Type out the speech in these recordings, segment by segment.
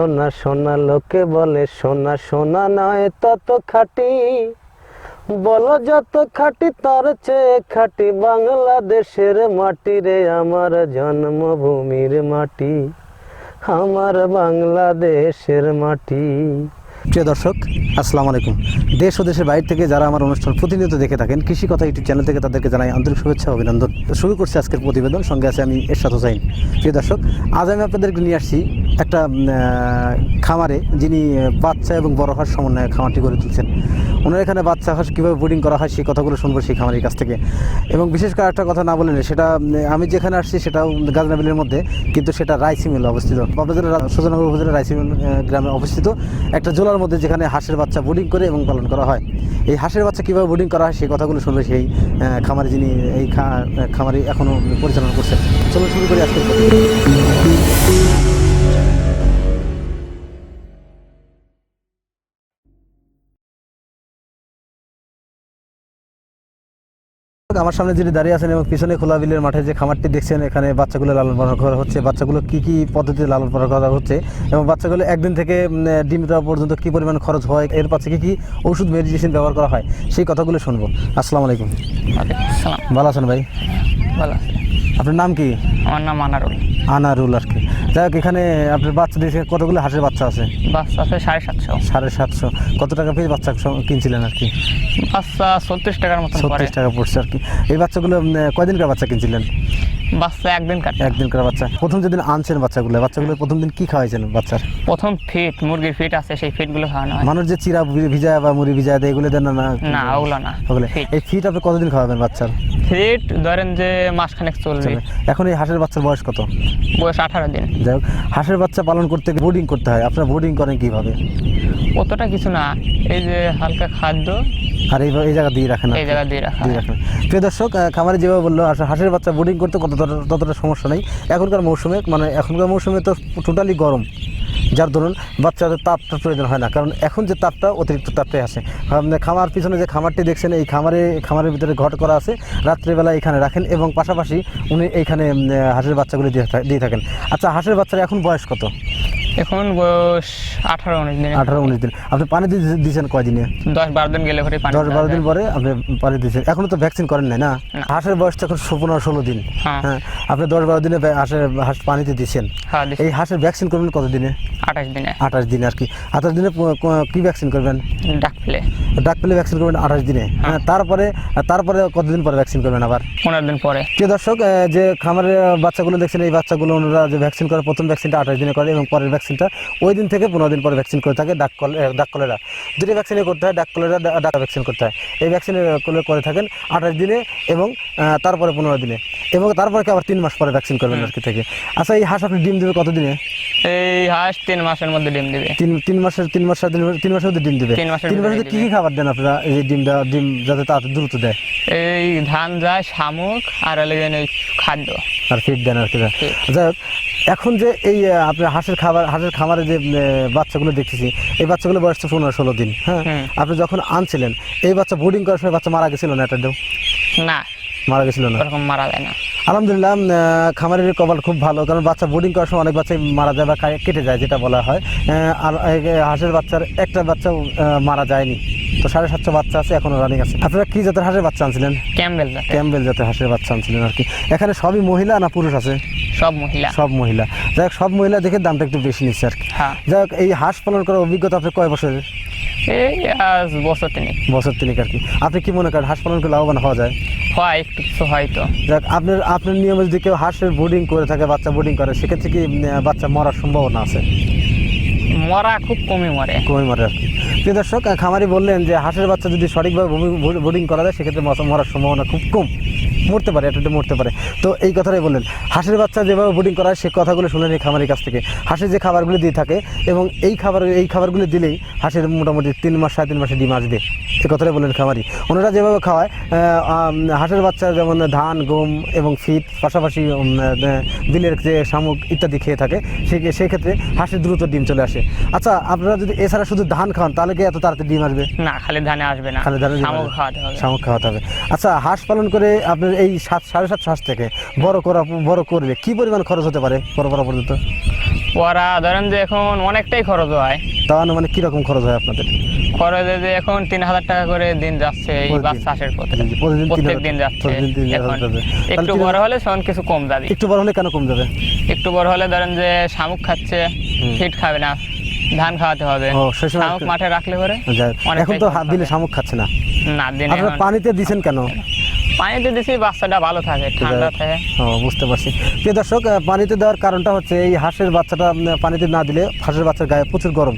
সোনা সোনা লোকে বলে, সোনা সোনা নয় তত খাটি। বলো যত খাটি, তার চেয়ে খাটি বাংলাদেশের মাটি রে, আমার জন্মভূমির মাটি, আমার বাংলাদেশের মাটি। প্রিয় দর্শক, আসসালামু আলাইকুম। দেশ ও দেশের বাইরে থেকে যারা আমার অনুষ্ঠান প্রতিনিয়ত দেখে থাকেন, কৃষি কথা ইউটিউব চ্যানেল থেকে তাদেরকে জানাই আন্তরিক শুভেচ্ছা অভিনন্দন। শুরু করছি আজকের প্রতিবেদন, সঙ্গে আছে আমি এরশাদ হোসাইন। প্রিয় দর্শক, আজ আমি আপনাদেরকে নিয়ে আসছি একটা খামারে যিনি বাচ্চা এবং বড় হাঁস সমন্বয়ে খামারটি গড়ে তুলছেন। ওনার এখানে বাচ্চা হাঁস কীভাবে বোর্ডিং করা হয় সেই কথাগুলো শুনব সেই খামারের কাছ থেকে। এবং বিশেষ করে একটা কথা না বলেন সেটা আমি যেখানে আসছি সেটাও গাজনাবিলের মধ্যে কিন্তু সেটা রাইসিমিল অবস্থিত। পাবনা সুজনগর উপজেলার রাইসিমিল আহ, গ্রামে অবস্থিত। একটা জোলার মধ্যে যেখানে হাঁসের বাচ্চা বোর্ডিং করে এবং পালন করা হয়। এই হাঁসের বাচ্চা কীভাবে বোর্ডিং করা হয় সেই কথাগুলো শুনবে সেই খামারে যিনি এই খামারে এখনও পরিচালনা করছেন। চলুন শুরু করি আজকে আমার সামনে যিনি দাঁড়িয়ে আছেন এবং পিছনে খোলা বিলের মাঠে যে খামারটি দেখছেন এখানে বাচ্চাগুলো লালন পালন করা হচ্ছে। বাচ্চাগুলো কি কি পদ্ধতিতে লালন পালন করা হচ্ছে এবং বাচ্চাগুলো একদিন থেকে ডিম দেওয়া পর্যন্ত কি পরিমাণ খরচ হয়? এর পাশে কি কি ওষুধ মেডিসিন ব্যবহার করা হয়? সেই কথাগুলো শুনব। আসসালামু আলাইকুম। ভালো আছেন ভাই? ভালো আপনার নাম কি? আমার নাম আনারুল। আনারুল আর কি। যাই হোক এখানে আপনার বাচ্চা দিয়েছে কতগুলো হাঁসের বাচ্চা আছে? বাচ্চা আছে সাড়ে সাতশো। সাড়ে সাতশো। কত টাকা পিস বাচ্চা কিনছিলেন আর কি? বাচ্চা ছত্রিশ টাকার পরে ছত্রিশ টাকা পড়ছে আর কি। এই বাচ্চাগুলো কয়দিনকার বাচ্চা কিনছিলেন? বাচ্চা একদিন কাটে একদিনকার বাচ্চা। প্রথম যেদিন আনছেন বাচ্চাগুলো বাচ্চাগুলো প্রথম দিন কি খাওয়াইছেন বাচ্চার? প্রথম ফিট মুরগির ফিট আছে সেই ফিটগুলো খাওয়ানো হয়। মানুষ যে চিরা ভি- ভিজায় বা মুড়ি ভিজায় দেয় এগুলো দেন না না? না ওগুলো না। ওগুলো এই ফিট আপনি কতদিন খাওয়াবেন বাচ্চার? ফিট ধরেন যে মাসখানেক চলবে। এখন এই হাঁসের বাচ্চার বয়স কত? বয়স আঠারো দিন। যাই হোক হাঁসের বাচ্চা পালন করতে বোর্ডিং করতে হয়। আপনারা বোর্ডিং করেন কীভাবে? অতটা কিছু না। এই যে হালকা খাদ্য। আর এই এই জায়গা দিয়ে রাখেন এই জায়গা দিয়ে রাখা দিয়ে রাখেন। প্রিয় দর্শক খামারে যেভাবে বলল আসলে হাঁসের বাচ্চা বোর্ডিং করতে কত ততটা সমস্যা নেই। এখনকার মৌসুমে মানে এখনকার মৌসুমে তো টোটালি গরম। যার ধরুন বাচ্চাদের তাপটা প্রয়োজন হয় না। কারণ এখন যে তাপটা, অতিরিক্ত তাপটাই আসে। খামার পিছনে যে খামারটি দেখছেন, এই খামারে, খামারের ভিতরে ঘট করা আছে। রাত্রিবেলা এখানে রাখেন এবং পাশাপাশি উনি এইখানে হাঁসের বাচ্চাগুলি দিয়ে থাকেন। আচ্ছা হাঁসের বাচ্চারা এখন বয়স কত? এখন বয়স আঠারো উনিশ দিন। আঠারো উনিশ দিন। আপনি পানি দিয়ে দিয়েছেন কয়দিনে দশ বারো দিন গেলে পানি দশ বারো দিন পরে আপনি পানি দিয়েছেন এখনও তো ভ্যাকসিন করেন নাই না। হাঁসের বয়স তো এখন পনেরো ষোলো দিন। হ্যাঁ। হ্যাঁ। আপনি দশ বারো দিনে হাঁসের হাঁস পানিতে দিচ্ছেন হ্যাঁ এই হাঁসের ভ্যাকসিন করবেন কত দিনে? আঠাশ দিনে। আঠাশ দিনে আর কি। আঠাশ দিনে কি ভ্যাকসিন করবেন? ডাক ফেলে। ডাক পেলে ভ্যাকসিন করবেন আঠাশ দিনে। হ্যাঁ। তারপরে তারপরে কতদিন পরে ভ্যাকসিন করবেন আবার? পনেরো দিন পরে। প্রিয় দর্শক যে খামারের বাচ্চাগুলো দেখছেন এই বাচ্চাগুলো ওনারা যে ভ্যাকসিন করে প্রথম ভ্যাকসিনটা আঠাশ দিনে করে এবং পরের ভ্যাকসিনটা ওই দিন থেকে পনেরো দিন পরে ভ্যাকসিন করে থাকে ডাক কল ডাক কলেরা। দুটি ভ্যাকসিনে করতে হয় ডাক কলেরা ডাক ভ্যাকসিন করতে হয়। এই ভ্যাকসিন করে থাকেন আঠাশ দিনে এবং তারপরে পনেরো দিনে। এবং তারপরে আবার তিন মাস পরে ভ্যাকসিন করবেন আর কি থেকে। আচ্ছা এই হাঁস আপনি ডিম দেবে কত দিনে? এই হাঁস তিন মাসের মধ্যে ডিম দিবে। তিন তিন মাসের তিন মাস তিন মাসের মধ্যে ডিম দেবে। তিন মাসের মধ্যে কি কি খাবার দেন আপনারা? এই ডিম দেওয়া ডিম যাতে তাড়াতাড়ি দ্রুত দেয়। এই ধান যায় শামুক আর হলো খাদ্য। আর ফিট দেন আর কি। যাই হোক এখন যে এই আপনি হাঁসের খাবার হাঁসের খামারে যে বাচ্চাগুলো দেখতেছি এই বাচ্চাগুলো বয়স তো পনেরো ষোলো দিন হ্যাঁ? আপনি যখন আনছিলেন এই বাচ্চা বোর্ডিং করার সময় বাচ্চা মারা গেছিল না? এটা না। মারা গেছিল না? ওরকম মারা যায় না। আলহামদুলিল্লাহ খামারের কপাল খুব ভালো কারণ বাচ্চা বোর্ডিং করার সময় অনেক বাচ্চাই মারা যায় বা কেটে যায় যেটা বলা হয়। আর হাঁসের বাচ্চার একটা বাচ্চাও মারা যায়নি। তো সাড়ে সাতশো বাচ্চা আছে এখনও রানিং আছে। আপনারা কি জাতের হাঁসের বাচ্চা আনছিলেন? ক্যাম্বেল ক্যাম্বেল জাতের হাঁসের বাচ্চা আনছিলেন আর কি। এখানে সবই মহিলা না পুরুষ আছে? সব মহিলা। সব মহিলা। যাই হোক সব মহিলা দেখে দামটা একটু বেশি নিচ্ছে আর কি। হ্যাঁ। যাই হোক এই হাঁস পালন করার অভিজ্ঞতা আপনি কয় বছরের? এই আজ বছর তিনিক। বছর তিনিক আর কি। আপনি কি মনে করেন হাঁস পালন করে লাভবান হওয়া যায়? হয় একটু কিছু হয়তো যাক আপনার আপনার নিয়মে যদি কেউ হাঁসের বোর্ডিং করে থাকে বাচ্চা বোর্ডিং করে সেক্ষেত্রে কি বাচ্চা মরার সম্ভাবনা আছে? মরা খুব কমই মরে। কমে মরে আর কি। প্রিয় দর্শক খামারি বললেন যে হাঁসের বাচ্চা যদি সঠিকভাবে বোর্ডিং করা যায় সেক্ষেত্রে মশা মরার সম্ভাবনা খুব কম মরতে পারে এটা মরতে পারে। তো এই কথাটাই বললেন। হাঁসের বাচ্চা যেভাবে বোর্ডিং করা হয় সে কথাগুলো শুনলেন এই খামারের কাছ থেকে। হাঁসের যে খাবারগুলো দিয়ে থাকে এবং এই খাবার এই খাবারগুলো দিলেই হাঁসের মোটামুটি তিন মাস সাড়ে তিন মাসে ডিম আসবে। সে কথাটাই বললেন খামারি। ওনারা যেভাবে খাওয়ায় হাঁসের বাচ্চা যেমন ধান গম এবং ফিট পাশাপাশি বিলের যে শামুক ইত্যাদি খেয়ে থাকে সে- সেই ক্ষেত্রে হাঁসের দ্রুত ডিম চলে আসে। আচ্ছা আপনারা যদি এছাড়া শুধু ধান খান তাহলে কি এত তাড়াতাড়ি ডিম আসবে? না খালি ধানে আসবে না। খালি ধানে শামুক খাওয়াতে হবে। শামুক খাওয়াতে হবে। আচ্ছা হাঁস পালন করে আপনার এই সাত সাড়ে সাতশো হাঁস থেকে বড় করা বড় করলে কি পরিমাণ খরচ হতে পারে বড় করা পর্যন্ত? পড়া ধরেন যে এখন অনেকটাই খরচ হয়। তা মানে কীরকম খরচ হয় আপনাদের? খরচে যে এখন তিন হাজার টাকা করে দিন যাচ্ছে এই বাস চাষের পথে। জি, জি, প্রতিদিন তিন প্রত্যেক দিন যাচ্ছে প্রতিদিন তিন হাজার এখন। একটু বড় হলে তখন কিছু কম যাবে। একটু বড় হলে কেন কম যাবে? একটু বড় হলে ধরেন যে শামুক খাচ্ছে ফিট খাবে না ধান খাওয়াতে হবে। শামুক মাঠে রাখলে পরে এখন তো কম হাত দিলে শামুক খাচ্ছে না। না দিনে পানিতে দিছেন কেন? পানিতে দিছি বাচ্চাটা ভালো থাকে ঠান্ডা থাকে। ও বুঝতে পারছি। প্রিয় দর্শক পানিতে দেওয়ার কারণটা হচ্ছে এই হাঁসের বাচ্চাটা পানিতে না দিলে হাঁসের বাচ্চার গায়ে প্রচুর গরম।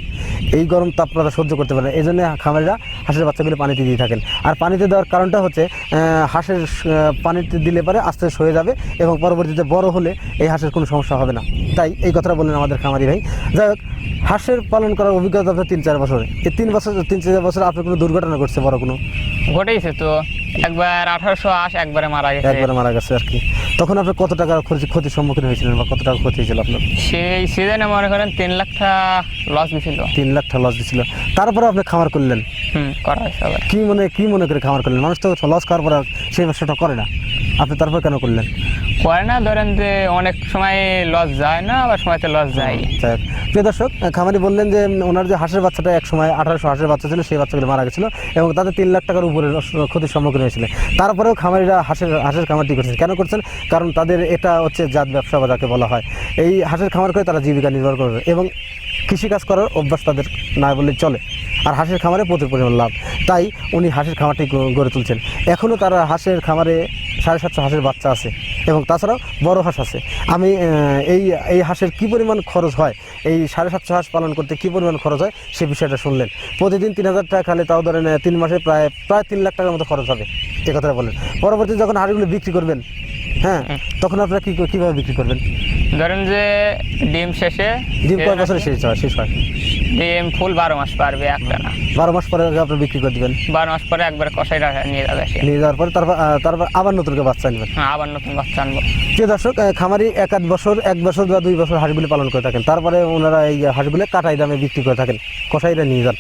এই গরম তাপমাত্রা সহ্য করতে পারে এই জন্য খামারিরা হাঁসের বাচ্চাগুলো পানিতে দিয়ে থাকেন। আর পানিতে দেওয়ার কারণটা হচ্ছে হাঁসের পানিতে দিলে পরে আস্তে আস্তে হয়ে যাবে এবং পরবর্তীতে বড় হলে এই হাঁসের কোনো সমস্যা হবে না। তাই এই কথাটা বললেন আমাদের খামারি ভাই। যাই হোক হাঁসের পালন করার অভিজ্ঞতা আপনার তিন চার বছর। এই তিন বছর তিন চার বছর আপনার কোনো দুর্ঘটনা ঘটছে বড় কোনো? ঘটেইছে তো। একবার আঠারোশো আশ একবারে মারা গেছে। একবারে মারা গেছে আর কি। তখন আপনার কত টাকার ক্ষতি ক্ষতির সম্মুখীন হয়েছিলেন বা কত টাকা ক্ষতি হয়েছিল আপনার? সেই সিজনে মনে করেন তিন লাখটা টাকা লস দিয়েছিল তিন লাখটা টাকা লস দিছিল। তারপরে আপনি খামার করলেন? হুম করা কি মনে কি মনে করে খামার করলেন? মানুষ তো লস খাওয়ার পর সেই ব্যবসাটা করে না। আপনি তারপর কেন করলেন? করে না, ধরেন যে অনেক সময় লস যায় না, আবার সময়তে লস যায়। প্রিয় দর্শক, খামারি বললেন যে, ওনার যে হাঁসের বাচ্চাটা এক সময় আঠারোশো হাঁসের বাচ্চা ছিল, সেই বাচ্চাগুলো মারা গেছিল এবং তাদের তিন লাখ টাকার উপরে ক্ষতির সম্মুখীন হয়েছিল। তারপরেও খামারিরা হাঁসের হাঁসের খামারটি করছেন কেন করছেন? কারণ তাদের এটা হচ্ছে জাত ব্যবসা বা যাকে বলা হয়। এই হাঁসের খামার করে তারা জীবিকা নির্ভর করবে এবং কৃষিকাজ করার অভ্যাস তাদের না বললে চলে। আর হাঁসের খামারে প্রচুর পরিমাণ লাভ। তাই উনি হাঁসের খামারটি গড়ে তুলছেন। এখনও তারা হাঁসের খামারে সাড়ে সাতশো হাঁসের বাচ্চা আছে। এবং তাছাড়াও বড় হাঁস আছে। আমি এই এই হাঁসের কী পরিমাণ খরচ হয় এই সাড়ে সাতশো হাঁস পালন করতে কী পরিমাণ খরচ হয় সে বিষয়টা শুনলেন। প্রতিদিন তিন হাজার টাকা খালে তাও ধরেন তিন মাসে প্রায় প্রায় তিন লাখ টাকার মতো খরচ হবে এ কথাটা বলেন পরবর্তী যখন হাঁসগুলো বিক্রি করবেন হ্যাঁ তখন আপনারা কী কীভাবে বিক্রি করবেন? ধরেন যে ডিম শেষে ডিম কয় বছরে শেষ হয় শেষ হয়? ডিম ফুল বারো মাস পারবে একটা না। বারো মাস পরে আপনারা বিক্রি করে দেবেন? বারো মাস পরে একবার কষাই নিয়ে যাবে সে। নিয়ে যাওয়ার পরে তারপর তারপর আবার নতুন করে বাচ্চা নেবেন হ্যাঁ আবার নতুন বাচ্চা আনব। প্রিয় দর্শক খামারি এক আধ বছর এক বছর বা দুই বছর হাঁসগুলি পালন করে থাকেন। তারপরে ওনারা এই হাঁসগুলো কাটাই দামে বিক্রি করে থাকেন কষাইরা নিয়ে যান।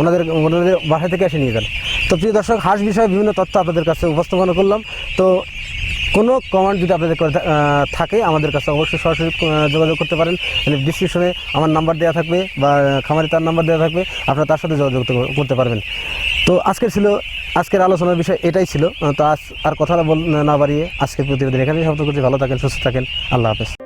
ওনাদের ওনাদের বাসা থেকে এসে নিয়ে যান। তো প্রিয় দর্শক হাঁস বিষয়ে বিভিন্ন তথ্য আপনাদের কাছে উপস্থাপন করলাম। তো কোনো কমান্ড যদি আপনাদের করে থাকে, আমাদের কাছে অবশ্যই সরাসরি যোগাযোগ করতে পারেন। ডিসক্রিপশনে আমার নাম্বার দেওয়া থাকবে বা খামারে তার নাম্বার দেওয়া থাকবে। আপনারা তার সাথে যোগাযোগ করতে- পারবেন। তো আজকের ছিল, আজকের আলোচনার বিষয় এটাই ছিল। তো আজ আর কথাটা বল, না বাড়িয়ে আজকের প্রতিবেদন এখানেই সমাপ্ত করছি। ভালো থাকেন, সুস্থ থাকেন। আল্লাহ হাফেজ।